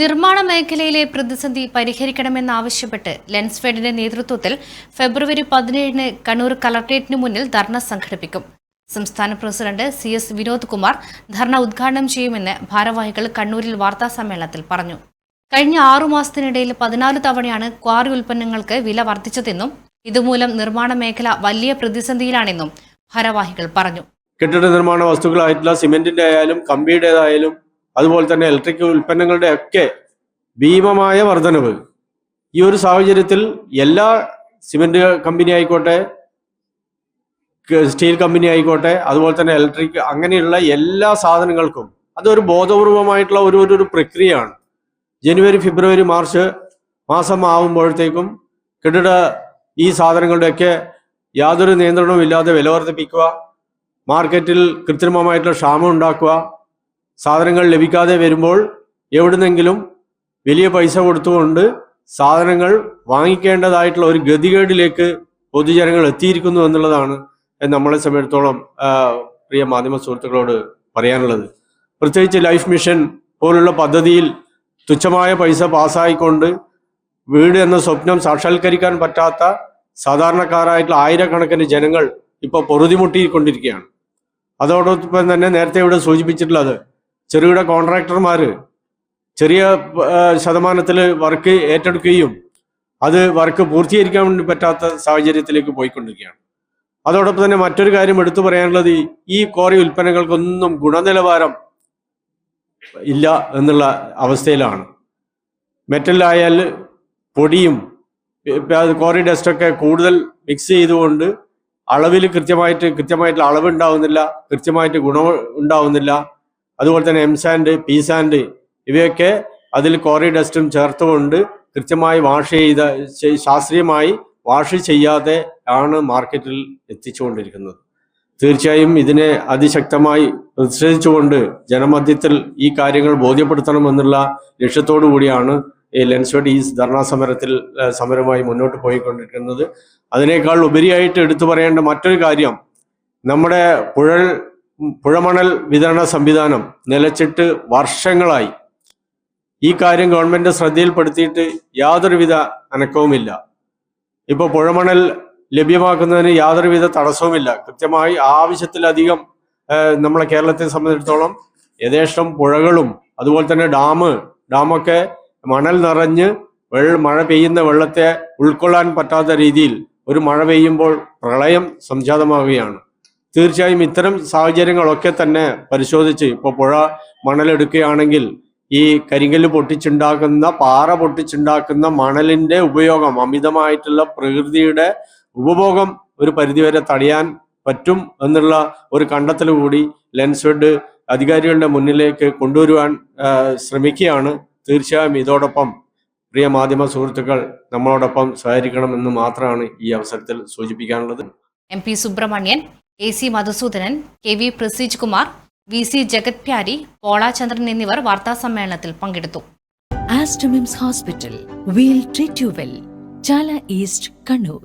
നിർമ്മാണ മേഖലയിലെ പ്രതിസന്ധി പരിഹരിക്കണമെന്നാവശ്യപ്പെട്ട് ലെൻസ്ഫെഡിന്റെ നേതൃത്വത്തിൽ ഫെബ്രുവരി പതിനേഴിന് കണ്ണൂർ കളക്ടറേറ്റിന് മുന്നിൽ ധർണ സംഘടിപ്പിക്കും. സംസ്ഥാന president C S Vinod Kumar ധർണ ഉദ്ഘാടനം ചെയ്യുമെന്ന് ഭാരവാഹികൾ കണ്ണൂരിൽ വാർത്താസമ്മേളനത്തിൽ പറഞ്ഞു. കഴിഞ്ഞ ആറു മാസത്തിനിടയിൽ പതിനാല് തവണയാണ് ക്വാറി ഉൽപ്പന്നങ്ങൾക്ക് വില വർദ്ധിച്ചതെന്നും ഇതുമൂലം നിർമ്മാണ മേഖല വലിയ പ്രതിസന്ധിയിലാണെന്നും ഭാരവാഹികൾ പറഞ്ഞു. കെട്ടിട നിർമ്മാണ വസ്തുക്കളായിട്ടുള്ള സിമെന്റിന്റെ ആയാലും കമ്പിയുടേതായാലും അതുപോലെ തന്നെ ഇലക്ട്രിക് ഉൽപ്പന്നങ്ങളുടെ ഒക്കെ ഭീമമായ വർധനവ്. ഈ ഒരു സാഹചര്യത്തിൽ എല്ലാ സിമെന്റ് കമ്പനി ആയിക്കോട്ടെ സ്റ്റീൽ കമ്പനി ആയിക്കോട്ടെ അതുപോലെ തന്നെ ഇലക്ട്രിക് അങ്ങനെയുള്ള എല്ലാ സാധനങ്ങൾക്കും അതൊരു ബോധപൂർവമായിട്ടുള്ള ഒരു ഒരു- പ്രക്രിയയാണ്. ജനുവരി ഫെബ്രുവരി മാർച്ച് മാസം ആവുമ്പോഴത്തേക്കും കെട്ടിട ഈ സാധനങ്ങളുടെയൊക്കെ യാതൊരു നിയന്ത്രണവും ഇല്ലാതെ വില വർദ്ധിപ്പിക്കുക മാർക്കറ്റിൽ കൃത്രിമമായിട്ടുള്ള ക്ഷാമം ഉണ്ടാക്കുക സാധനങ്ങൾ ലഭിക്കാതെ വരുമ്പോൾ എവിടുന്നെങ്കിലും വലിയ പൈസ കൊടുത്തുകൊണ്ട് സാധനങ്ങൾ വാങ്ങിക്കേണ്ടതായിട്ടുള്ള ഒരു ഗതികേടിലേക്ക് പൊതുജനങ്ങൾ എത്തിയിരിക്കുന്നു എന്നുള്ളതാണ് നമ്മളെ സംബന്ധിച്ചിടത്തോളം പ്രിയ മാധ്യമ സുഹൃത്തുക്കളോട് പറയാനുള്ളത്. പ്രത്യേകിച്ച് ലൈഫ് മിഷൻ പോലുള്ള പദ്ധതിയിൽ തുച്ഛമായ പൈസ പാസ്സായിക്കൊണ്ട് വീട് എന്ന സ്വപ്നം സാക്ഷാത്കരിക്കാൻ പറ്റാത്ത സാധാരണക്കാരായിട്ടുള്ള ആയിരക്കണക്കിന് ജനങ്ങൾ ഇപ്പോൾ പൊറുതിമുട്ടിക്കൊണ്ടിരിക്കുകയാണ്. അതോടൊപ്പം തന്നെ നേരത്തെ ഇവിടെ സൂചിപ്പിച്ചിട്ടുള്ളത് ചെറുകിട കോൺട്രാക്ടർമാർ ചെറിയ ശതമാനത്തിൽ വർക്ക് ഏറ്റെടുക്കുകയും അത് വർക്ക് പൂർത്തീകരിക്കാൻ വേണ്ടി പറ്റാത്ത സാഹചര്യത്തിലേക്ക് പോയിക്കൊണ്ടിരിക്കുകയാണ്. അതോടൊപ്പം തന്നെ മറ്റൊരു കാര്യം എടുത്തു പറയാനുള്ളത് ഈ- കോറി ഉൽപ്പന്നങ്ങൾക്കൊന്നും ഗുണനിലവാരം ഇല്ല എന്നുള്ള അവസ്ഥയിലാണ്. മെറ്റലായാൽ പൊടിയും കോറി ഡസ്റ്റൊക്കെ കൂടുതൽ മിക്സ് ചെയ്തുകൊണ്ട് അളവിൽ കൃത്യമായിട്ട് കൃത്യമായിട്ടുള്ള അളവ് ഉണ്ടാവുന്നില്ല കൃത്യമായിട്ട് ഗുണം ഉണ്ടാവുന്നില്ല അതുപോലെ തന്നെ എം സാൻഡ് പി സാൻഡ് ഇവയൊക്കെ അതിൽ കോറി ഡസ്റ്റും ചേർത്തുകൊണ്ട് കൃത്യമായി വാഷ് ചെയ്ത ശാസ്ത്രീയമായി വാഷ് ചെയ്യാതെ ആണ് മാർക്കറ്റിൽ എത്തിച്ചുകൊണ്ടിരിക്കുന്നത്. തീർച്ചയായും ഇതിനെ അതിശക്തമായി പ്രതിഷേധിച്ചുകൊണ്ട് ജനമധ്യത്തിൽ ഈ കാര്യങ്ങൾ ബോധ്യപ്പെടുത്തണമെന്നുള്ള ലക്ഷ്യത്തോടു കൂടിയാണ് ഈ ലെൻസ്വെഡ് ഈ ധർണാ സമരത്തിൽ സമരമായി മുന്നോട്ട് പോയിക്കൊണ്ടിരിക്കുന്നത്. അതിനേക്കാൾ ഉപരിയായിട്ട് എടുത്തു പറയേണ്ട മറ്റൊരു കാര്യം നമ്മുടെ പുഴൽ പുഴമണൽ വിതരണ സംവിധാനം നിലച്ചിട്ട് വർഷങ്ങളായി. ഈ കാര്യം ഗവൺമെന്റ് ശ്രദ്ധയിൽപ്പെടുത്തിയിട്ട് യാതൊരുവിധ അനക്കവുമില്ല. ഇപ്പോൾ പുഴമണൽ ലഭ്യമാക്കുന്നതിന് യാതൊരുവിധ തടസ്സവുമില്ല. കൃത്യമായി ആവശ്യത്തിലധികം നമ്മളെ കേരളത്തെ സംബന്ധിച്ചിടത്തോളം യഥേഷ്ടം പുഴകളും അതുപോലെ തന്നെ ഡാം ഡാമൊക്കെ മണൽ നിറഞ്ഞ് വെള്ള മഴ പെയ്യുന്ന വെള്ളത്തെ ഉൾക്കൊള്ളാൻ പറ്റാത്ത രീതിയിൽ ഒരു മഴ പെയ്യുമ്പോൾ പ്രളയം സംജാതമാവുകയാണ്. തീർച്ചയായും ഇത്തരം സാഹചര്യങ്ങളൊക്കെ തന്നെ പരിശോധിച്ച് ഇപ്പോൾ പുഴ മണലെടുക്കുകയാണെങ്കിൽ ഈ കരിങ്കല്ല് പൊട്ടിച്ചുണ്ടാക്കുന്ന പാറ പൊട്ടിച്ചുണ്ടാക്കുന്ന മണലിന്റെ ഉപയോഗം അമിതമായിട്ടുള്ള പ്രകൃതിയുടെ ഉപഭോഗം ഒരു പരിധിവരെ തടയാൻ പറ്റും എന്നുള്ള ഒരു കണ്ടെത്തൽ കൂടി ലെൻസ്വെഡ് അധികാരികളുടെ മുന്നിലേക്ക് കൊണ്ടുവരുവാൻ ശ്രമിക്കുകയാണ്. തീർച്ചയായും ഇതോടൊപ്പം പ്രിയ മാധ്യമ സുഹൃത്തുക്കൾ നമ്മളോടൊപ്പം സഹകരിക്കണമെന്ന് മാത്രമാണ് ഈ അവസരത്തിൽ സൂചിപ്പിക്കാനുള്ളത്. M P Subramanian A C Madhusoodanan K V Praseej Kumar V C Jagath Pyari Polachandran എന്നിവർ വാർത്താസമ്മേളനത്തിൽ പങ്കെടുത്തു Aster MIMS hospital we treat you well Chala east Kannur.